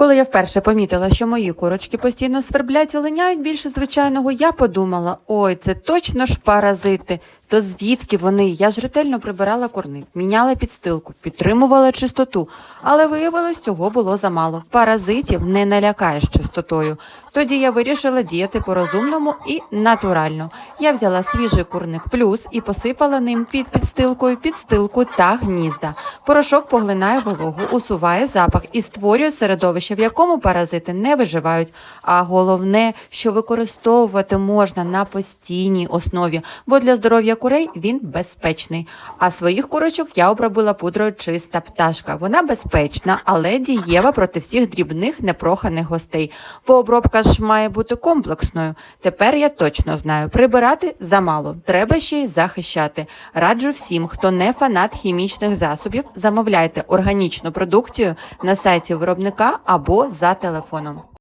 Коли я вперше помітила, що мої курочки постійно сверблять і линяють більше звичайного, я подумала: ой, це точно ж паразити. То звідки вони? Я ж ретельно прибирала курник, міняла підстилку, підтримувала чистоту. Але виявилось, цього було замало. Паразитів не налякаєш чистотою. Тоді я вирішила діяти по-розумному і натурально. Я взяла свіжий курник плюс і посипала ним під підстилкою підстилку та гнізда. Порошок поглинає вологу, усуває запах і створює середовище, в якому паразити не виживають. А головне, що використовувати можна на постійній основі, бо для здоров'я курей він безпечний. А своїх курочок я обробила пудрою чиста пташка. Вона безпечна, але дієва проти всіх дрібних непроханих гостей. Бо обробка ж має бути комплексною. Тепер я точно знаю, прибирати замало, треба ще й захищати. Раджу всім, хто не фанат хімічних засобів, замовляйте органічну продукцію на сайті виробника або за телефоном.